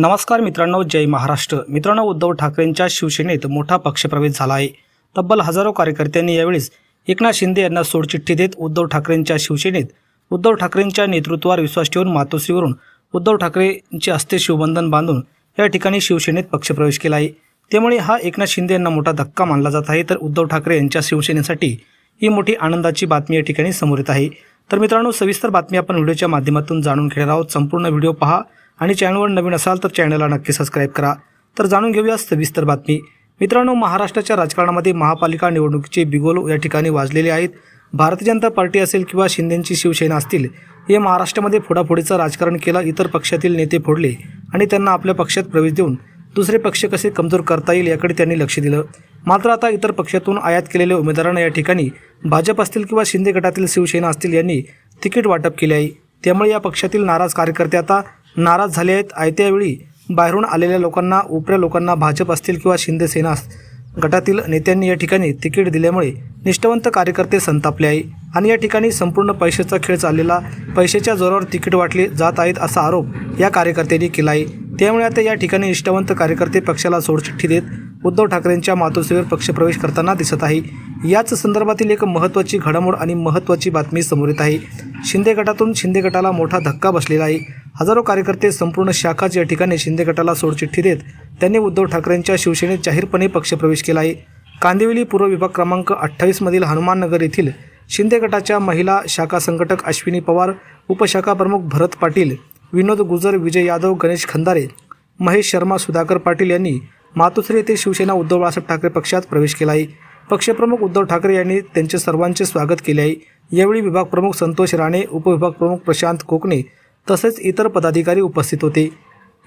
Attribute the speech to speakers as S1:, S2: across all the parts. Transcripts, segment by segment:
S1: नमस्कार मित्रांनो जय महाराष्ट्र. मित्रांनो उद्धव ठाकरेंच्या शिवसेनेत मोठा पक्षप्रवेश झाला आहे. तब्बल हजारो कार्यकर्त्यांनी यावेळेस एकनाथ शिंदे यांना सोडचिठ्ठी देत उद्धव ठाकरेंच्या शिवसेनेत उद्धव ठाकरेंच्या नेतृत्वावर विश्वास ठेवून मातोश्रीवरून उद्धव ठाकरेंचे हस्ते शिवबंधन बांधून या ठिकाणी शिवसेनेत पक्षप्रवेश केला आहे. त्यामुळे हा एकनाथ शिंदे यांना मोठा धक्का मानला जात आहे. तर उद्धव ठाकरे यांच्या शिवसेनेसाठी ही मोठी आनंदाची बातमी या ठिकाणी समोर येत आहे. तर मित्रांनो सविस्तर बातमी आपण व्हिडिओच्या माध्यमातून जाणून घेणार आहोत. संपूर्ण व्हिडिओ पहा. आणि चॅनलवर नवीन असाल तर चॅनलला नक्की सबस्क्राईब करा. तर जाणून घेऊया सविस्तर बातमी. मित्रांनो महाराष्ट्राच्या राजकारणामध्ये महापालिका निवडणुकीचे बिगोल या ठिकाणी वाजलेले आहेत. भारतीय जनता पार्टी असेल किंवा शिंदेंची शिवसेना असतील हे महाराष्ट्रामध्ये फोडाफोडीचं राजकारण केलं इतर पक्षातील नेते फोडले आणि त्यांना आपल्या पक्षात प्रवेश देऊन दुसरे पक्ष कसे कमजोर करता येईल याकडे त्यांनी लक्ष दिलं. मात्र आता इतर पक्षातून आयात केलेल्या उमेदवारांना या ठिकाणी भाजप असतील किंवा शिंदे गटातील शिवसेना असतील यांनी तिकीट वाटप केले आहे. त्यामुळे या पक्षातील नाराज कार्यकर्ते आता नाराज झाले आहेत. आयत्या वेळी बाहेरून आलेल्या लोकांना उपऱ्या लोकांना भाजप असतील किंवा शिंदे सेना गटातील नेत्यांनी या ठिकाणी तिकीट दिल्यामुळे निष्ठावंत कार्यकर्ते संतापले आहे. आणि या ठिकाणी संपूर्ण पैशाचा खेळ चाललेला पैशाच्या जोरावर तिकीट वाटले जात आहेत असा आरोप या कार्यकर्त्यांनी केला आहे. त्यामुळे आता या ठिकाणी निष्ठावंत कार्यकर्ते पक्षाला सोडचिठ्ठी देत उद्धव ठाकरेंच्या मातोश्रीवर पक्षप्रवेश करताना दिसत आहे. याच संदर्भातील एक महत्त्वाची घडामोड आणि महत्त्वाची बातमी समोर येत आहे. शिंदे गटातून शिंदे गटाला मोठा धक्का बसलेला आहे. हजारो कार्यकर्ते संपूर्ण शाखाच या ठिकाणी शिंदे गटाला सोडचिठ्ठी देत त्यांनी उद्धव ठाकरेंच्या शिवसेनेत जाहीरपणे पक्षप्रवेश केला आहे. कांदिवली पूर्व विभाग क्रमांक अठ्ठावीसमधील हनुमाननगर येथील शिंदे गटाच्या महिला शाखा संघटक अश्विनी पवार उपशाखा प्रमुख भरत पाटील विनोद गुजर विजय यादव गणेश खंदारे महेश शर्मा सुधाकर पाटील यांनी मातोश्री येथे शिवसेना उद्धव बाळासाहेब ठाकरे पक्षात प्रवेश केला आहे. पक्षप्रमुख उद्धव ठाकरे यांनी त्यांचे सर्वांचे स्वागत केले आहे. यावेळी विभाग प्रमुख संतोष राणे उपविभाग प्रमुख प्रशांत कोकणे तसेच इतर पदाधिकारी उपस्थित होते.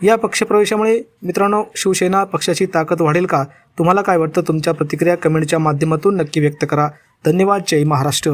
S1: या पक्षप्रवेशामुळे मित्रांनो शिवसेना पक्षाची ताकद वाढेल का? तुम्हाला काय वाटतं? तुमच्या प्रतिक्रिया कमेंटच्या माध्यमातून नक्की व्यक्त करा. धन्यवाद. जय महाराष्ट्र.